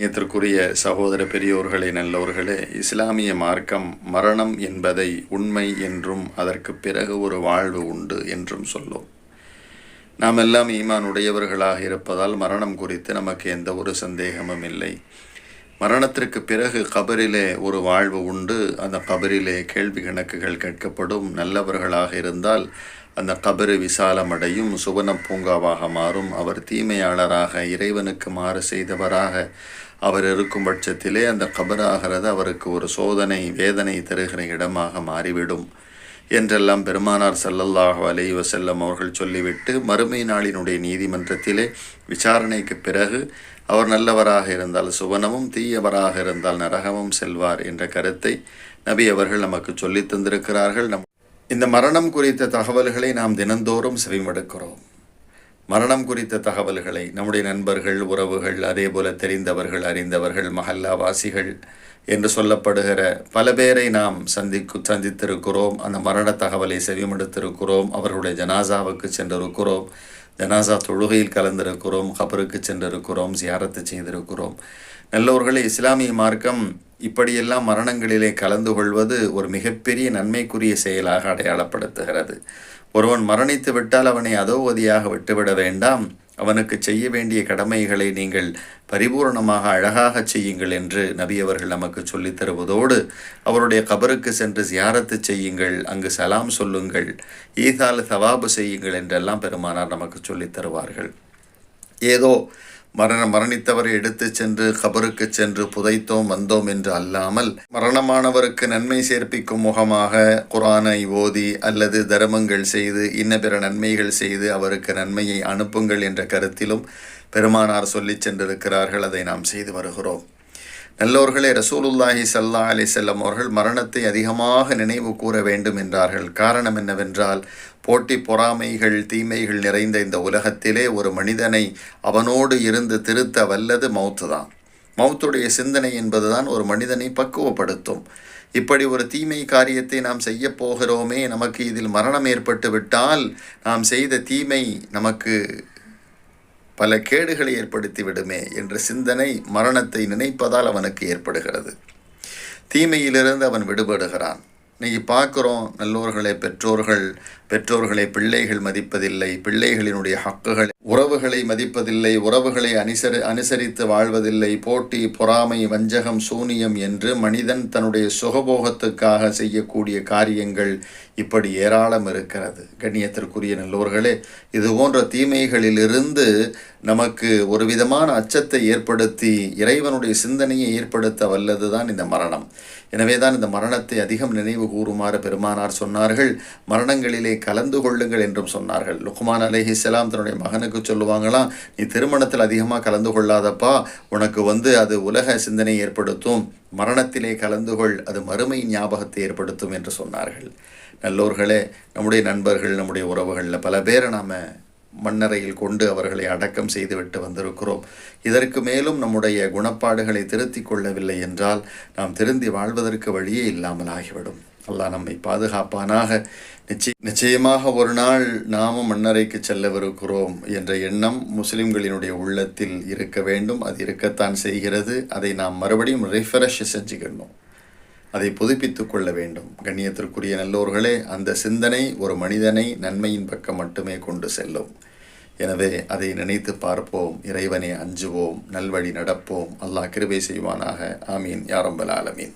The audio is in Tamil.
நேத்திற்குரிய சகோதர பெரியோர்களே நல்லவர்களே இஸ்லாமிய மார்க்கம் மரணம் என்பதை உண்மை என்றும் அதற்கு பிறகு ஒரு வாழ்வு உண்டு என்றும் சொல்லும். நாம் எல்லாம் ஈமான் உடையவர்களாக இருப்பதால் மரணம் குறித்து நமக்கு எந்த ஒரு சந்தேகமும் இல்லை. மரணத்திற்கு பிறகு கபரிலே ஒரு வாழ்வு உண்டு. அந்த கபரிலே கேள்வி கணக்குகள் கேட்கப்படும். நல்லவர்களாக இருந்தால் அந்த கபரு விசாலமடையும். சுவன பூங்காவாக மாறும். அவர் தீமையாளராக இறைவனுக்கு மாறு செய்தவராக அவர் இருக்கும் பட்சத்திலே அந்த கபராகிறது அவருக்கு ஒரு சோதனை வேதனை தருகிற இடமாக மாறிவிடும் என்றெல்லாம் பெருமானார் சல்லல்லாஹு அலைஹி வசல்லம் அவர்கள் சொல்லிவிட்டு மறுமை நாளினுடைய நீதிமன்றத்திலே விசாரணைக்கு பிறகு அவர் நல்லவராக இருந்தால் சுவனமும் தீயவராக இருந்தால் நரகமும் செல்வார் என்ற கருத்தை நபி அவர்கள் நமக்கு சொல்லித் தந்திருக்கிறார்கள். நம் இந்த மரணம் குறித்த தகவல்களை நாம் தினந்தோறும் செவிமடுக்கிறோம். மரணம் குறித்த தகவல்களை நம்முடைய நண்பர்கள் உறவுகள் அதே போல தெரிந்தவர்கள் அறிந்தவர்கள் மஹல்லாவாசிகள் என்று சொல்லப்படுகிற பல பேரை நாம் சந்திக்கு சந்தித்திருக்கிறோம். அந்த மரண தகவலை செவிமடுத்திருக்கிறோம். அவர்களுடைய ஜனாசாவுக்கு சென்றிருக்கிறோம். ஜனாசா தொழுகையில் கலந்திருக்கிறோம். கபருக்கு சென்றிருக்கிறோம். சியாரத்து செய்திருக்கிறோம். நல்லவர்களே இஸ்லாமிய மார்க்கம் இப்படியெல்லாம் மரணங்களிலே கலந்து கொள்வது ஒரு மிகப்பெரிய நன்மைக்குரிய செயலாக அடையாளப்படுத்துகிறது. ஒருவன் மரணித்து விட்டால் அவனை அதோவதியாக விட்டுவிட வேண்டாம். அவனுக்கு செய்ய வேண்டிய கடமைகளை நீங்கள் பரிபூர்ணமாக அழகாக செய்யுங்கள் என்று நபி அவர்கள் நமக்கு சொல்லித் தருவதோடு அவருடைய கபருக்கு சென்று சியாரத்து செய்யுங்கள் அங்கு சலாம் சொல்லுங்கள் ஈதால் சவாபு செய்யுங்கள் என்றெல்லாம் பெருமானார் நமக்கு சொல்லித் தருவார்கள். ஏதோ மரண மரணித்தவரை எடுத்து சென்று கபருக்கு சென்று புதைத்தோம் வந்தோம் என்று அல்லாமல் மரணமானவருக்கு நன்மை சேர்ப்பிக்கும் முகமாக குரானை ஓதி அல்லது தர்மங்கள் செய்து இன்ன பிற நன்மைகள் செய்து அவருக்கு நன்மையை அனுப்புங்கள் என்ற கருத்திலும் பெருமானார் சொல்லி சென்றிருக்கிறார்கள். அதை நாம் செய்து வருகிறோம். நல்லோர்களே ரசூலுல்லாஹி சல்லா அலி செல்லம் அவர்கள் மரணத்தை அதிகமாக நினைவு கூற வேண்டும் என்றார்கள். காரணம் என்னவென்றால் போட்டி பொறாமைகள் தீமைகள் நிறைந்த இந்த உலகத்திலே ஒரு மனிதனை அவனோடு இருந்து திருத்த வல்லது மௌத்து தான். மௌத்துடைய சிந்தனை என்பதுதான் ஒரு மனிதனை பக்குவப்படுத்தும். இப்படி ஒரு தீமை காரியத்தை நாம் செய்ய போகிறோமே நமக்கு இதில் மரணம் ஏற்பட்டு விட்டால் நாம் செய்த தீமை நமக்கு பல கேடுகளை ஏற்படுத்தி விடுமே என்ற சிந்தனை மரணத்தை நினைப்பதால் அவனுக்கு ஏற்படுகிறது. தீமையிலிருந்து அவன் விடுபடுகிறான். இன்னைக்கு பார்க்குறோம் நல்லோர்களை பெற்றோர்கள் பெற்றோர்களை பிள்ளைகள் மதிப்பதில்லை. பிள்ளைகளினுடைய ஹக்குகள் உறவுகளை மதிப்பதில்லை உறவுகளை அனுசரி அனுசரித்து வாழ்வதில்லை போட்டி பொறாமை வஞ்சகம் சூனியம் என்று மனிதன் தன்னுடைய சுகபோகத்துக்காக செய்யக்கூடிய காரியங்கள் இப்படி ஏராளம் இருக்கிறது. கண்ணியத்திற்குரிய நல்லோர்களே இது போன்ற தீமைகளிலிருந்து நமக்கு ஒரு விதமான அச்சத்தை ஏற்படுத்தி இறைவனுடைய சிந்தனையை ஏற்படுத்த வல்லது தான் இந்த மரணம். எனவே தான் இந்த மரணத்தை அதிகம் நினைவு கூறுமாறு பெருமானார் சொன்னார்கள். மரணங்களிலே கலந்து கொள்ளுங்கள் என்றும் சொன்னார்கள். லுக்மான் அலேஹிஸ்லாம் தன்னுடைய மகனுக்கு சொல்லுவாங்களாம் நீ திருமணத்தில் அதிகமாக கலந்து கொள்ளாதப்பா உனக்கு வந்து அது உலக சிந்தனை ஏற்படுத்தும். மரணத்திலே கலந்து கொள் அது மறுமை ஞாபகத்தை ஏற்படுத்தும் என்று சொன்னார்கள். நல்லோர்களே நம்முடைய நண்பர்கள் நம்முடைய உறவுகளில் பல பேரை நாம் மண்ணறையில் கொண்டு அவர்களை அடக்கம் செய்துவிட்டு வந்திருக்கிறோம். இதற்கு மேலும் நம்முடைய குணப்பாடுகளை திருத்திக் கொள்ளவில்லை என்றால் நாம் திருந்தி வாழ்வதற்கு வழியே இல்லாமல் ஆகிவிடும் அல்லாஹ் நம்மை பாதுகாப்பானாக. நிச்சய நிச்சயமாக ஒரு நாள் நாமும் மண்ணறைக்கு செல்லவிருக்கிறோம் என்ற எண்ணம் முஸ்லிம்களினுடைய உள்ளத்தில் இருக்க வேண்டும். அது இருக்கத்தான் செய்கிறது. அதை நாம் மறுபடியும் ரிஃப்ரெஷ் செஞ்சுக்கணும். அதை புதுப்பித்து கொள்ள வேண்டும். கண்ணியத்திற்குரிய நல்லோர்களே அந்த சிந்தனை ஒரு மனிதனை நன்மையின் பக்கம் மட்டுமே கொண்டு செல்லும். எனவே அதை நினைத்து பார்ப்போம். இறைவனை அஞ்சுவோம். நல்வழி நடப்போம். அல்லாஹ் கிருபை செய்வானாக. ஆமீன். யாரம்பல் ஆலமீன்.